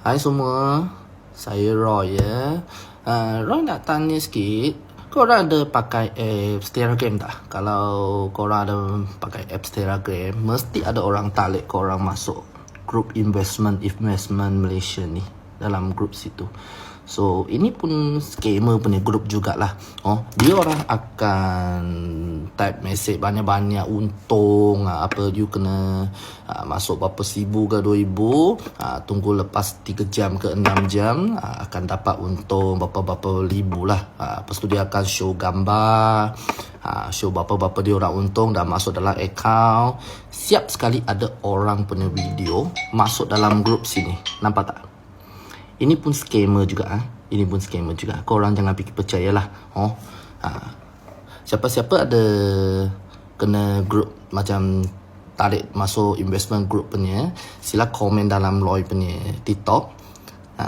Hai semua, saya Roy ya. Uh, Roy nak tanya sikit, korang ada pakai apps Telegram tak? Kalau korang ada pakai apps Telegram, mesti ada orang tarik korang masuk grup investment investment Malaysia ni dalam grup situ. So ini pun scammer punya grup jugalah. Oh, dia orang akan type message banyak-banyak untung ah, apa you kena uh, masuk berapa sibu ke ribu uh, tunggu lepas 3 jam ke 6 jam uh, akan dapat untung berapa-berapa ribu lah. Uh, lepas tu dia akan show gambar uh, show berapa-berapa dia orang untung dah masuk dalam account. Siap sekali ada orang punya video masuk dalam grup sini. Nampak tak? Ini pun scammer juga ah. Ini pun scammer juga. Kau orang jangan fikir percayalah. Oh. Ha. Siapa-siapa ada kena grup macam tarik masuk investment group punya, sila komen dalam Loy punya TikTok. Ha.